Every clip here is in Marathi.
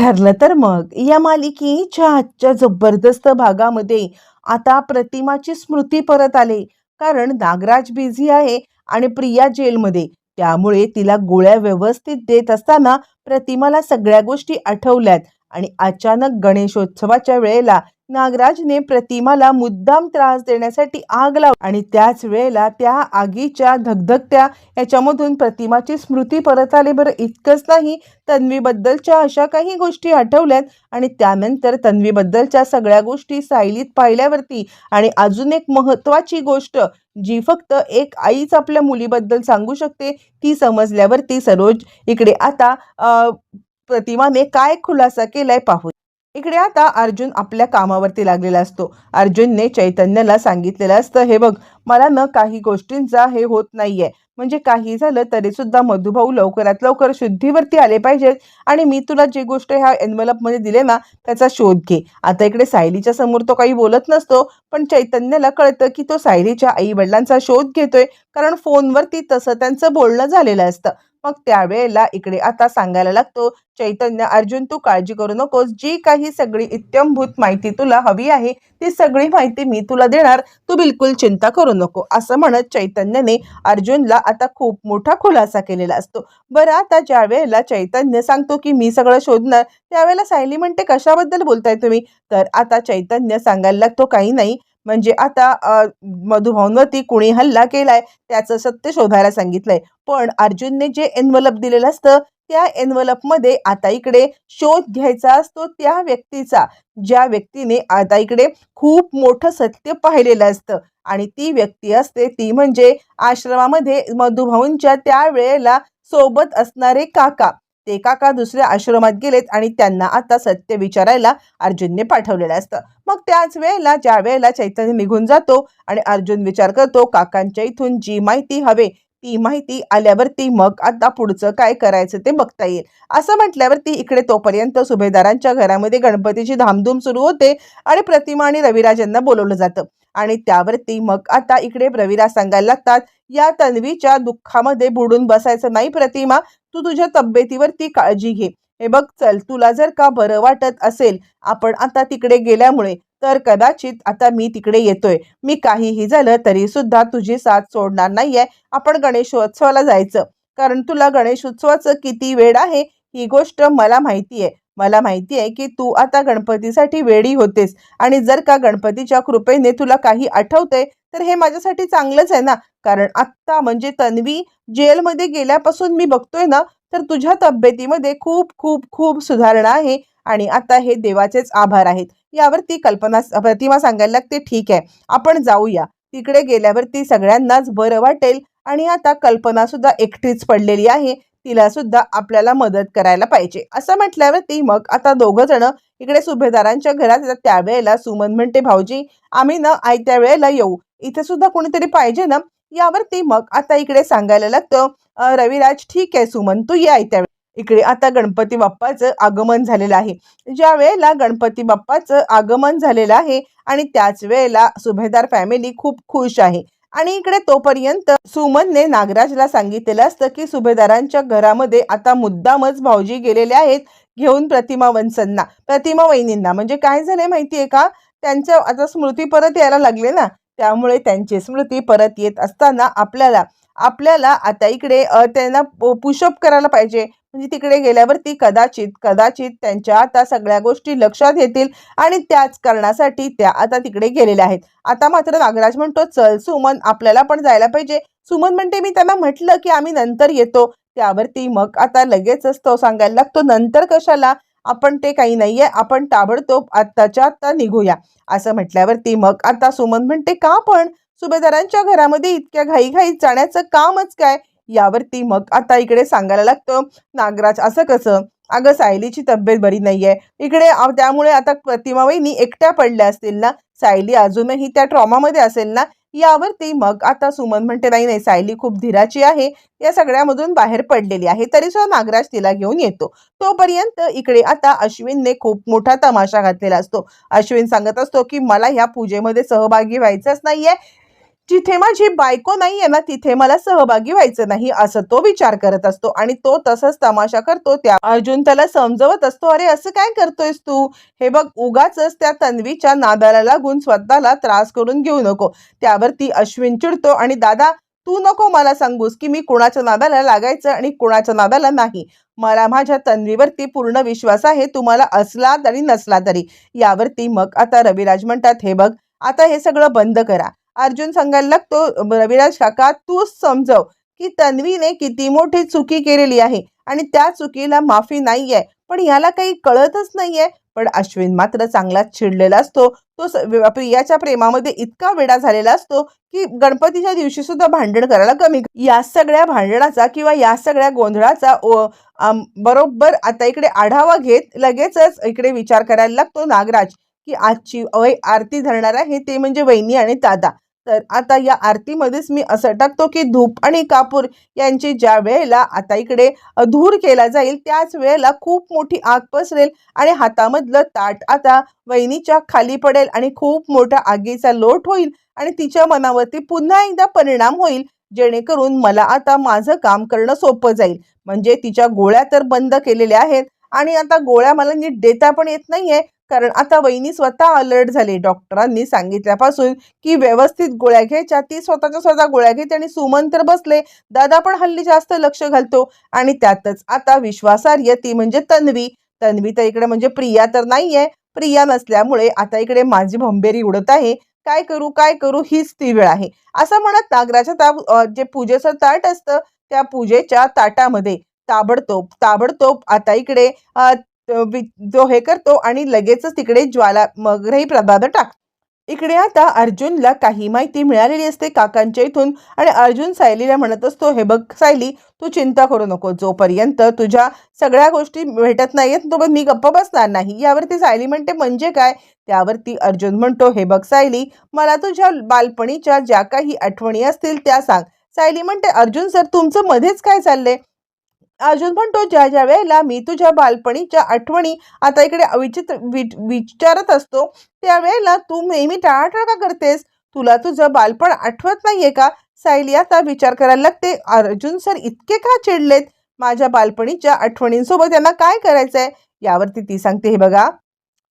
ठरलं तर मग. या मालिकेच्या आजच्या जबरदस्त भागामध्ये आता प्रतिमाची स्मृती परत आली. कारण नागराज बिझी आहे आणि प्रिया जेलमध्ये. त्यामुळे तिला गोळ्या व्यवस्थित देत असताना प्रतिमाला सगळ्या गोष्टी आठवल्यात आणि अचानक गणेशोत्सवाच्या वेळेला नागराजने प्रतिमाला मुद्दाम त्रास देण्यासाठी आग लाव आणि त्याच वेळेला त्या आगीच्या धगधगत्या याच्यामधून प्रतिमाची स्मृती परत आली. बरं इतकंच नाही तन्वीबद्दलच्या अशा काही गोष्टी आठवल्यात. आणि त्यानंतर तन्वीबद्दलच्या सगळ्या गोष्टी सायलीत पाहिल्यावरती. आणि अजून एक महत्त्वाची गोष्ट जी फक्त एक आईच आपल्या मुलीबद्दल सांगू शकते ती समजल्यावरती सरोज इकडे आता प्रतिमाने काय खुलासा केलाय पाहू इकडे आता अर्जुन आपल्या कामावरती लागलेला असतो. अर्जुनने चैतन्याला सांगितलेलं असतं हे बघ मला न काही गोष्टींचा हे होत नाहीये. म्हणजे काही झालं तरी सुद्धा मधुभाऊ लवकरात लवकर शुद्धीवरती आले पाहिजेत आणि मी तुला जी गोष्ट ह्या एनवलपमध्ये दिले ना त्याचा शोध घे. आता इकडे सायलीच्या समोर तो काही बोलत नसतो पण चैतन्याला कळतं की तो सायलीच्या आई वडिलांचा शोध घेतोय कारण फोनवरती तसं त्यांचं बोलणं झालेलं असतं. मग त्यावेळेला इकडे आता सांगायला लागतो चैतन्य अर्जुन तू काळजी करू नकोस. जी काही सगळी इत्यंभूत माहिती तुला हवी आहे ती सगळी माहिती मी तुला देणार. तू बिलकुल चिंता करू नको. असं म्हणत चैतन्याने अर्जुनला आता खूप मोठा खुलासा केलेला असतो. बरं आता ज्या वेळेला चैतन्य सांगतो की मी सगळं शोधणार त्यावेळेला सायली म्हणते कशाबद्दल बोलताय तुम्ही? तर आता चैतन्य सांगायला लागतो काही नाही. म्हणजे आता अ, मधुभाऊंवरती कुणी हल्ला केलाय त्याचं सत्य शोधायला सांगितलंय. पण अर्जुनने जे एन्व्हलप दिलेलं असतं त्या एन्व्हलपमध्ये आता इकडे शोध घ्यायचा असतो त्या व्यक्तीचा. ज्या व्यक्तीने आता इकडे खूप मोठं सत्य पाहिलेलं असतं आणि ती व्यक्ती असते ती म्हणजे आश्रमामध्ये मधुभाऊंच्या त्या वेळेला सोबत असणारे काका. ते काका दुसऱ्या आश्रमात गेलेत आणि त्यांना आता सत्य विचारायला अर्जुनने पाठवलेलं असतं. मग त्याच वेळेला ज्या वेळेला चैतन्य निघून जातो आणि अर्जुन विचार करतो काकांच्या इथून जी माहिती हवे ती माहिती आल्यावरती मग आता पुढचं काय करायचं ते बघता येईल. असं म्हटल्यावरती इकडे तोपर्यंत सुभेदारांच्या घरामध्ये गणपतीची धामधूम सुरू होते आणि प्रतिमा आणि रविराजांना बोलवलं जातं. आणि त्यावरती मग आता इकडे प्रवीरा सांगायला लागतात या तन्वीच्या दुःखामध्ये बुडून बसायचं नाही प्रतिमा तू तुझ्या तब्येतीवरती काळजी घे. हे बघ चल तुला जर का बरं वाटत असेल आपण आता तिकडे गेल्यामुळे तर कदाचित आता मी तिकडे येतोय. मी काहीही झालं तरी सुद्धा तुझी साथ सोडणार नाहीये. आपण गणेशोत्सवाला जायचं. कारण तुला गणेशोत्सवाचं किती वेळ आहे ही गोष्ट मला माहिती आहे मला माहिती आहे की तू आता गणपतीसाठी वेडी होतेस आणि जर का गणपतीच्या कृपेने तुला काही आठवतंय तर हे माझ्यासाठी चांगलंच आहे ना? कारण आत्ता म्हणजे तन्वी जेलमध्ये गेल्यापासून मी बघतोय ना तर तुझ्या तब्येतीमध्ये खूप खूप खूप सुधारणा आहे आणि आता हे देवाचेच आभार आहेत. यावरती कल्पना प्रतिमा सांगायला लागते ठीक आहे. आपण जाऊया. तिकडे गेल्यावरती सगळ्यांनाच बरं वाटेल आणि आता कल्पना सुद्धा एकटीच पडलेली आहे. तिला सुद्धा आपल्याला मदत करायला पाहिजे. असं म्हटल्यावरती मग आता दोघं जण इकडे सुभेदारांच्या घरात येतात. त्यावेळेला सुमन म्हणते भाऊजी आम्ही ना आयत्या वेळेला येऊ. इथे सुद्धा कोणीतरी पाहिजे ना? यावरती मग आता इकडे सांगायला लागतं रविराज ठीक आहे सुमन तू ये आयत्या इकडे आता गणपती बाप्पाचं आगमन झालेलं आहे. ज्या वेळेला गणपती बाप्पाचं आगमन झालेलं आहे आणि त्याच वेळेला सुभेदार फॅमिली खूप खुश आहे. आणि इकडे तोपर्यंत सुमनने नागराजला सांगितलेलं असतं की सुभेदारांच्या घरामध्ये आता मुद्दामच भाऊजी गेलेले आहेत घेऊन प्रतिमा वंसंना प्रतिमा वहिनींना. म्हणजे काय झालंय माहितीये का? त्यांचं आता स्मृती परत यायला लागले ना त्यामुळे त्यांची स्मृती परत येत असताना आपल्याला आपल्याला आता इकडे त्यांना पुशअप करायला पाहिजे. म्हणजे तिकडे गेल्यावरती कदाचित कदाचित त्यांच्या आता सगळ्या गोष्टी लक्षात येतील आणि त्याच कारणासाठी त्या आता तिकडे गेलेल्या आहेत. आता मात्र नागराज म्हणतो चल सुमन आपल्याला पण जायला पाहिजे. सुमन म्हणते मी त्यांना म्हटलं की आम्ही नंतर येतो. त्यावरती मग आता लगेचच तो सांगायला लागतो नंतर कशाला? आपण ते काही नाहीये आपण ताबडतोब आत्ताच्या आत्ता निघूया. असं म्हटल्यावरती मग आता सुमन म्हणते का पण? सुभेदारांच्या घरामध्ये इतक्या घाईघाईत जाण्याचं कामच काय? यावरती मग आता इकडे सांगायला लागतं नागराज असं कसं? अगं सायलीची तब्येत बरी नाहीये. इकडे त्यामुळे आता प्रतिमा वहिनी एकट्या पडल्या असतील ना? सायली अजूनही त्या ट्रॉमामध्ये असेल ना? यावरती मग आता सुमन म्हणते नाही नाही सायली खूप धीराची आहे. या सगळ्यामधून बाहेर पडलेली आहे. तरी सुद्धा नागराज तिला घेऊन येतो. तोपर्यंत इकडे आता अश्विनने खूप मोठा तमाशा घातलेला असतो. अश्विन सांगत असतो की मला ह्या पूजेमध्ये सहभागी व्हायचंच नाहीये. जिथे माझी बायको नाही आहे ना तिथे मला सहभागी व्हायचं नाही असं तो विचार करत असतो आणि तो तसंच तमाशा करतो. त्या अर्जुन त्याला समजवत असतो अरे असं काय करतोयस तू? हे बघ उगाच त्या तन्वीच्या नादाला लागून स्वतःला त्रास करून घेऊ नको. त्यावरती अश्विन चिडतो आणि दादा तू नको मला सांगूस की मी कुणाच्या नादाला लागायचं आणि कुणाच्या नादाला नाही. मला माझ्या तन्वीवरती पूर्ण विश्वास आहे तुम्हाला असला तरी नसला तरी. यावरती मग आता रविराज म्हणतात हे बघ आता हे सगळं बंद करा. अर्जुन सांगायला लागतो रविराज काका तूच समजव की तन्वीने किती मोठी चुकी केलेली आहे आणि त्या चुकीला माफी नाही आहे पण याला काही कळतच नाहीये. पण अश्विन मात्र चांगलाच चिडलेला असतो. तो स- प्रियाच्या प्रेमामध्ये इतका वेडा झालेला असतो की गणपतीच्या दिवशी सुद्धा भांडण करायला कमी या सगळ्या भांडणाचा किंवा या सगळ्या गोंधळाचा बरोबर आता इकडे आढावा घेत लगेचच इकडे विचार करायला लागतो नागराज. की आजची अवय आरती धरणार आहे ते म्हणजे वहिनी आणि दादा. तर आता या आरतीमध्येच मी असं टाकतो की धूप आणि कापूर यांची ज्या वेळेला आता इकडे धूर केला जाईल त्याच वेळेला खूप मोठी आग पसरेल आणि हातामधलं ताट आता वहिनीच्या खाली पडेल आणि खूप मोठा आगीचा लोट होईल आणि तिच्या मनावरती पुन्हा एकदा परिणाम होईल जेणेकरून मला आता माझं काम करणं सोपं जाईल. म्हणजे तिच्या गोळ्या तर बंद केलेल्या आहेत आणि आता गोळ्या मला नीट देता पण येत नाहीये कारण आता वहिनी स्वतः अलर्ट झाली डॉक्टरांनी सांगितल्यापासून की व्यवस्थित गोळ्या घ्यायच्या. ती स्वतःच्या स्वतः गोळ्या घेते आणि सुमन तर बसले. दादा पण हल्ली जास्त लक्ष घालतो. आणि त्यातच आता विश्वासार्ह ती म्हणजे तन्वी. तन्वी तर इकडे म्हणजे प्रिया तर नाहीये. प्रिया नसल्यामुळे आता इकडे माझी भंबेरी उडत आहे. काय करू काय करू हीच ती वेळ आहे. असं म्हणत नागराच्या ताब जे पूजेचं ताट असतं त्या पूजेच्या ताटामध्ये ताबडतोब ताबडतोब आता इकडे जो हे करतो आणि लगेचच तिकडे ज्वाला मगरही प्रदाद टाक. इकडे आता अर्जुनला काही माहिती मिळालेली असते काकांच्या इथून आणि अर्जुन सायलीला म्हणत असतो हे बघ सायली तू चिंता करू नको. जोपर्यंत तुझ्या सगळ्या गोष्टी भेटत नाहीयेत तोपर्यंत मी गप्प बसणार नाही. यावरती सायली म्हणते म्हणजे काय? त्यावरती अर्जुन म्हणतो हे बघ सायली मला तुझ्या बालपणीच्या ज्या काही आठवणी असतील त्या सांग. सायली म्हणते अर्जुन सर तुमचं मध्येच काय चाललंय? अर्जुन म्हणतो ज्या ज्या वेळेला मी तुझ्या बालपणीच्या आठवणी आता इकडे विचित्र विचारत असतो त्यावेळेला तू नेहमी टाळाटाळ का करतेस? तुला तुझं बालपण आठवत नाहीये का? सायली आता विचार करायला लागते अर्जुन सर इतके का चिडलेत? माझ्या बालपणीच्या आठवणींसोबत त्यांना काय करायचंय? यावरती ती सांगते हे बघा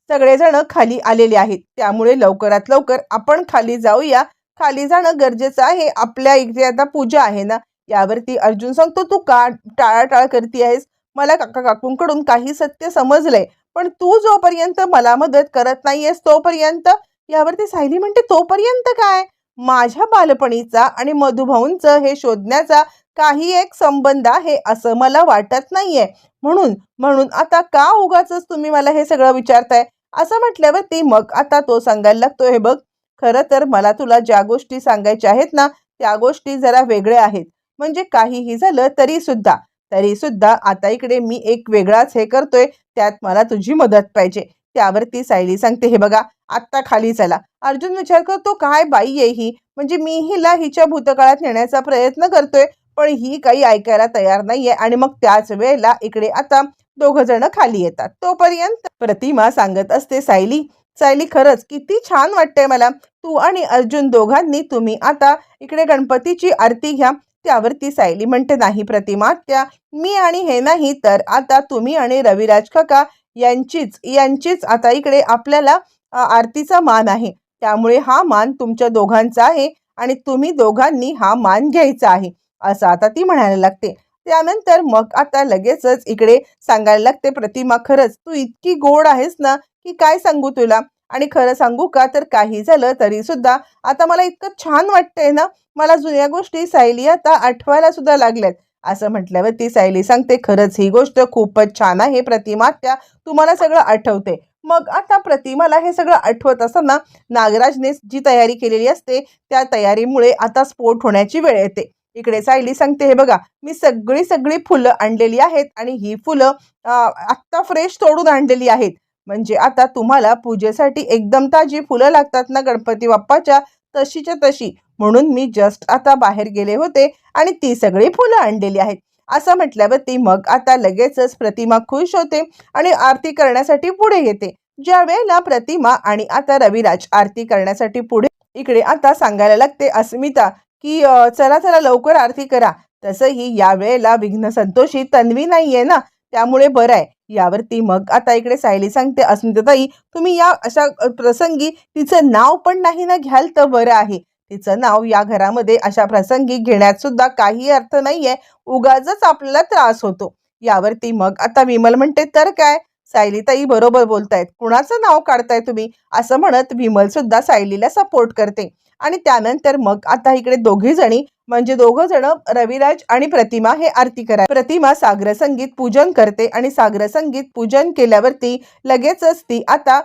सगळेजण खाली आलेले आहेत त्यामुळे लवकरात लवकर आपण खाली जाऊया. खाली जाणं गरजेचं आहे. आपल्या इकडे आता पूजा आहे ना यावरती अर्जुन सांगतो तू का टाळाटाळ करते आहेस? मला काका काकूंकडून काही सत्य समजलंय पण तू जोपर्यंत मला मदत करत नाहीयेस तोपर्यंत यावरती सायली म्हणते तोपर्यंत काय? माझ्या बालपणीचा आणि मधुभाऊंचं हे शोधण्याचा काही एक संबंध आहे असं मला वाटत नाहीये. म्हणून म्हणून आता का उगाच तुम्ही मला हे सगळं विचारताय असं म्हटल्यावर ती मग आता तो सांगायला लागतो हे बघ खरं तर मला तुला ज्या गोष्टी सांगायच्या आहेत ना त्या गोष्टी जरा वेगळ्या आहेत. म्हणजे काहीही झालं तरी सुद्धा तरी सुद्धा आता इकडे मी एक वेगळाच हे करतोय त्यात मला तुझी मदत पाहिजे. त्यावरती सायली सांगते हे बघा आत्ता खाली चला. अर्जुन विचार करतो काय बाई आहे ही? म्हणजे मी हिला हिच्या भूतकाळात नेण्याचा प्रयत्न करतोय पण ही काही ऐकायला तयार नाहीये आणि मग त्याच वेळेला इकडे आता दोघ जण खाली येतात. तोपर्यंत प्रतिमा सांगत असते सायली सायली खरंच किती छान वाटतंय मला. तू आणि अर्जुन दोघांनी तुम्ही आता इकडे गणपतीची आरती घ्या. त्यावरती सायली म्हणते नाही प्रतिमा त्या मी आणि हे नाही तर आता तुम्ही आणि रविराज काका यांचीच यांचीच आता इकडे आपल्याला आरतीचा मान आहे. त्यामुळे हा मान तुमच्या दोघांचा आहे आणि तुम्ही दोघांनी हा मान घ्यायचा आहे. असं आता ती म्हणायला लागते. त्यानंतर मग आता लगेचच इकडे सांगायला लागते प्रतिमा खरंच तू इतकी गोड आहेस ना की काय सांगू तुला? आणि खरं सांगू का तर काही झालं तरी सुद्धा आता मला इतकं छान वाटतंय ना मला जुन्या गोष्टी सायली आता आठवायला सुद्धा लागल्यात. असं म्हटल्यावर ती सायली सांगते खरंच ही गोष्ट खूपच छान आहे प्रतिमा त्या तुम्हाला सगळं आठवते. मग आता प्रतिमाला हे सगळं आठवत असताना नागराजने जी तयारी केलेली असते त्या तयारीमुळे आता स्फोट होण्याची वेळ येते. इकडे सायली सांगते हे बघा मी सगळी सगळी फुलं आणलेली आहेत आणि ही फुलं आत्ता फ्रेश तोडून आणलेली आहेत. म्हणजे आता तुम्हाला पूजेसाठी एकदम ताजी फुलं लागतात ना गणपती बाप्पाच्या? तशीच्या तशी. म्हणून मी जस्ट आता बाहेर गेले होते आणि ती सगळी फुलं आणलेली आहेत. असं म्हटल्यावर ती मग आता लगेचच प्रतिमा खुश होते आणि आरती करण्यासाठी पुढे येते. ज्या वेळेला प्रतिमा आणि आता रविराज आरती करण्यासाठी पुढे इकडे आता सांगायला लागते अस्मिता की चला चला लवकर आरती करा. तसंही या वेळेला विघ्न संतोषी तन्वी नाहीये ना? त्यामुळे बरं आहे. यावरती मग आता इकडे सायली सांगते अस्मिताताई तुम्ही या अशा प्रसंगी तिचं नाव पण नाही ना घ्याल तर बरं आहे. तिचं नाव या घरामध्ये अशा प्रसंगी घेण्यात सुद्धा काही अर्थ नाहीये. उगाचच आपल्याला त्रास होतो. यावरती मग आता विमल म्हणते तर काय? सायलीताई बरोबर बोलतायत. कुणाचं नाव काढताय तुम्ही? असं म्हणत विमल सुद्धा सायलीला सपोर्ट करते. आणि त्यानंतर मग आता इकडे दोघी जणी म्हणजे दोघं जण रविराज आणि प्रतिमा हे आरती करा प्रतिमा सागर संगीत पूजन करते आणि सागर संगीत पूजन केल्यावरती लगेचच ती आता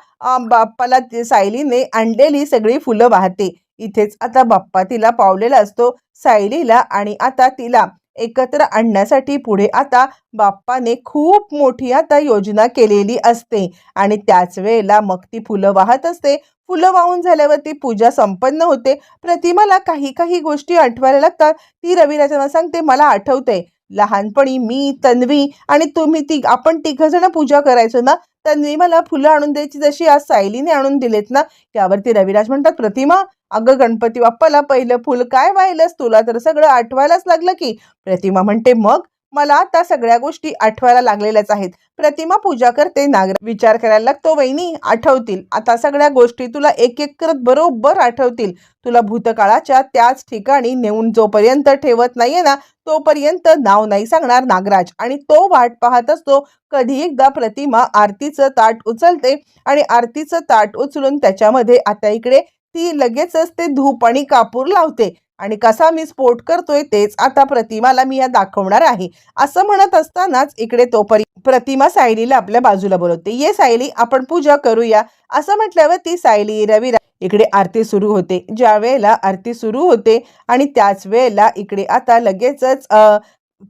बाप्पाला सायलीने आणलेली सगळी फुलं वाहते. इथेच आता बाप्पा तिला पावलेला असतो सायलीला आणि आता तिला. एकत्र आणण्यासाठी पुढे आता बाप्पाने खूप मोठी आता योजना केलेली असते. आणि त्याच वेळेला मग ती फुलं वाहत असते. फुलं वाहून झाल्यावरती पूजा संपन्न होते. प्रतिमाला काही काही गोष्टी आठवायला लागतात. ती रविराजांना सांगते मला आठवते लहानपणी मी तन्वी आणि तुम्ही ती आपण तिघ पूजा करायचो ना तन्वी मला फुलं आणून द्यायची जशी आज सायलीने आणून दिलेत ना त्यावरती रविराज म्हणतात प्रतिमा अगं गणपती बाप्पाला पहिलं फुल काय व्हायलंस तुला? तर सगळं आठवायलाच लागलं की. प्रतिमा म्हणते मग मला आता सगळ्या गोष्टी आठवायला लागलेल्याच आहेत. प्रतिमा पूजा करते नागर विचार करायला लागतो वहिनी आठवतील. आता सगळ्या गोष्टी तुला एक एक करत बरोबर आठवतील. तुला भूतकाळाच्या त्याच ठिकाणी नेऊन जोपर्यंत ठेवत नाहीये ना तोपर्यंत नाव नाही सांगणार नागराज. आणि तो वाट पाहत असतो कधी एकदा प्रतिमा आरतीचं ताट उचलते आणि आरतीचं ताट उचलून त्याच्यामध्ये आता इकडे ती लगेचच ते धूप आणि कापूर लावते. आणि कसा मी स्फोट करतोय तेच आता प्रतिमाला मी या दाखवणार आहे. असं म्हणत असतानाच इकडे तो परी प्रतिमा सायलीला आपल्या बाजूला बोलवते. ये सायली आपण पूजा करूया. असं म्हटल्यावर ती सायली रविरा इकडे आरती सुरू होते. ज्या वेळेला आरती सुरू होते आणि त्याच वेळेला इकडे आता लगेचच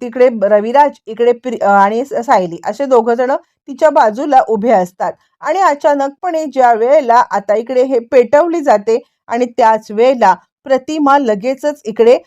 तिकडे रविराज इकडे प्रि आणि सायली असे दोघं जण तिच्या बाजूला उभे असतात. आणि अचानकपणे ज्या वेळेला आता इकडे हे पेटवली जाते आणि त्याच वेळेला प्रतिमा लगेचच इकडे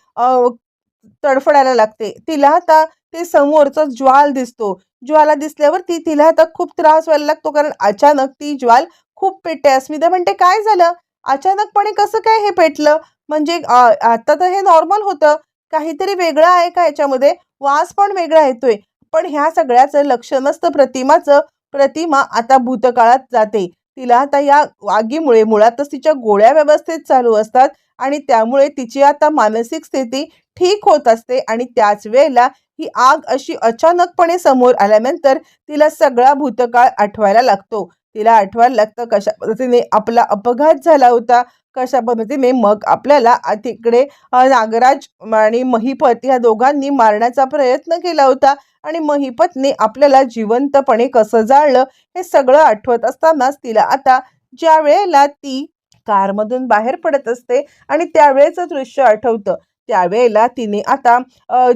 तडफडायला लागते. तिला आता ते समोरचा ज्वाल दिसतो. ज्वाला दिसल्यावर ती तिला आता खूप त्रास व्हायला लागतो कारण अचानक ती ज्वाल खूप पेटते. अस्मिता म्हणते काय झालं? अचानकपणे कसं काय हे पेटलं? म्हणजे आता तर हे नॉर्मल होतं. काहीतरी वेगळं आहे का याच्यामध्ये? वास पण वेगळा येतोय. पण ह्या सगळ्याचं लक्ष नसतं प्रतिमाचं. प्रतिमा आता भूतकाळात जाते. तिला आता या आगीमुळे मुळातच तिच्या गोळ्या व्यवस्थेत चालू असतात. आणि त्यामुळे तिची आता मानसिक स्थिती ठीक होत असते आणि त्याच वेळेला ही आग अशी अचानकपणे समोर आल्यानंतर तिला सगळा भूतकाळ आठवायला लागतो. तिला आठवायला लागतं कशा पद्धतीने आपला अपघात झाला होता कशा पद्धतीने मग आपल्याला तिकडे नागराज आणि महिपत या दोघांनी मारण्याचा प्रयत्न केला होता आणि महिपतने आपल्याला जिवंतपणे कसं जाळलं हे सगळं आठवत असतानाच तिला आता ज्या वेळेला ती कारमधून बाहेर पडत असते आणि त्यावेळेचं दृश्य आठवतं. त्यावेळेला तिने आता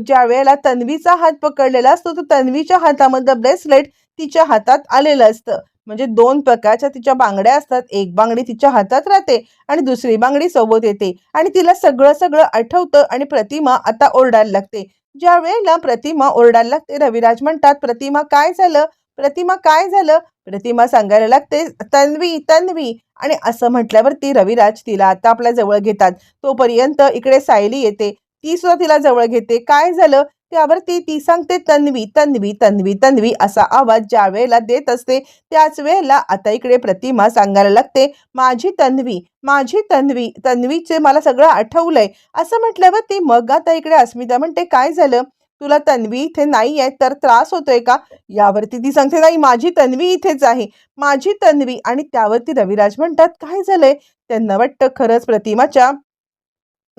ज्या वेळेला तन्वीचा हात पकडलेला असतो तर तन्वीच्या हातामधलं ब्रेसलेट तिच्या हातात आलेलं असतं. म्हणजे दोन प्रकारच्या तिच्या बांगड्या असतात. एक बांगडी तिच्या हातात राहते आणि दुसरी बांगडी सोबत येते. आणि तिला सगळं सगळं आठवतं आणि प्रतिमा आता ओरडायला लागते. ज्या वेळेला प्रतिमा ओरडायला लागते रविराज म्हणतात प्रतिमा काय झालं? प्रतिमा काय झालं? प्रतिमा सांगायला लागते तन्वी तन्वी आणि असं म्हटल्यावरती रविराज तिला आता आपल्या जवळ घेतात. तोपर्यंत इकडे सायली येते. ती सुद्धा तिला जवळ घेते. काय झालं? त्यावरती ती सांगते तन्वी तन्वी तन्वी तन्वी असा आवाज ज्या वेळेला देत असते त्याच वेळेला आता इकडे प्रतिमा सांगायला लागते माझी तन्वी माझी तन्वी तन्वीचे मला सगळं आठवलंय. असं म्हटल्यावर ती मग आता इकडे अस्मिता म्हणते काय झालं? तुला तन्वी इथे नाही आहे तर त्रास होतोय का? यावरती ती सांगते नाही माझी तन्वी इथेच आहे. माझी तन्वी. आणि त्यावरती रविराज म्हणतात काय झालंय? त्यांना वाटतं खरंच प्रतिमाच्या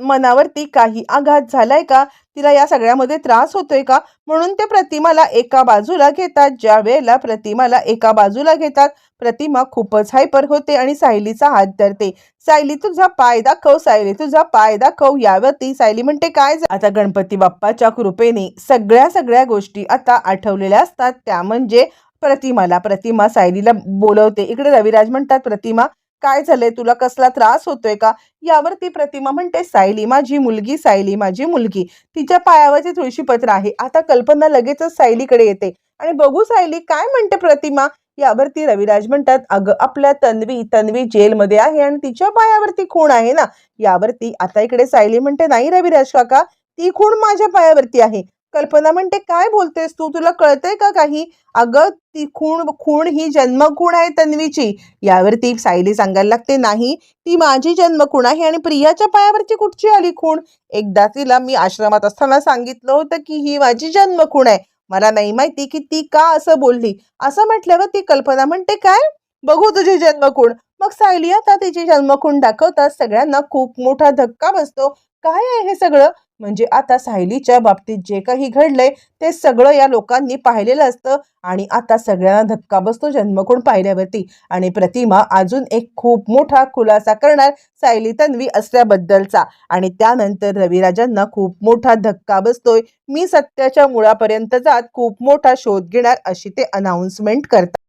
मनावरती काही आघात झालाय का? तिला या सगळ्यामध्ये त्रास होतोय का? म्हणून ते प्रतिमाला एका बाजूला घेतात. ज्या वेळेला प्रतिमाला एका बाजूला घेतात प्रतिमा खूपच हायपर होते आणि सायलीचा हात धरते. सायली तुझा पाय दाखव सायली तुझा पाय दाखव. यावरती सायली म्हणते काय आता गणपती बाप्पाच्या कृपेने सगळ्या सगळ्या गोष्टी आता आठवलेल्या असतात. त्या म्हणजे प्रतिमाला प्रतिमा सायलीला बोलवते. इकडे रविराज म्हणतात प्रतिमा काय झालंय? तुला कसला त्रास होतोय का? यावरती प्रतिमा म्हणते सायली माझी मुलगी सायली माझी मुलगी. तिच्या पायावरचे तुळशीपत्र आहे. आता कल्पना लगेचच सायलीकडे येते. आणि बघू सायली काय म्हणते प्रतिमा? यावरती रविराज म्हणतात अगं आपल्या तन्वी तन्वी जेलमध्ये आहे आणि तिच्या पायावरती खूण आहे ना? यावरती आता इकडे सायली म्हणते नाही रविराज काका ती खूण माझ्या पायावरती आहे. कल्पना म्हणते काय बोलतेस तू? तुला कळतंय का काही? अगं ती खूण खूण ही जन्मखूण आहे तन्वीची. यावर ती सायली सांगायला लागते नाही ती माझी जन्मखूण आहे आणि प्रियाच्या पायावरची कुठची आली खूण? एकदा तिला मी आश्रमात असताना सांगितलं होतं की ही माझी जन्मखूण आहे. मला नाही माहिती की ती का असं बोलली. असं म्हटल्यावर ती कल्पना म्हणते काय? बघू तुझी जन्मखूण. मग सायली आता तिची जन्मखूण दाखवतात सगळ्यांना खूप मोठा धक्का बसतो. काय आहे हे सगळं? म्हणजे आता सायलीच्या बाबतीत जे काही घडलंय ते सगळं या लोकांनी पाहिलेलं असतं आणि आता सगळ्यांना धक्का बसतो जन्मकोण पाहिल्यावरती. आणि प्रतिमा अजून एक खूप मोठा खुलासा करणार सायली तन्वी असल्याबद्दलचा. आणि त्यानंतर रविराजांना खूप मोठा धक्का बसतोय. मी सत्याच्या मुळापर्यंत जात खूप मोठा शोध घेणार अशी ते अनाउन्समेंट करतात.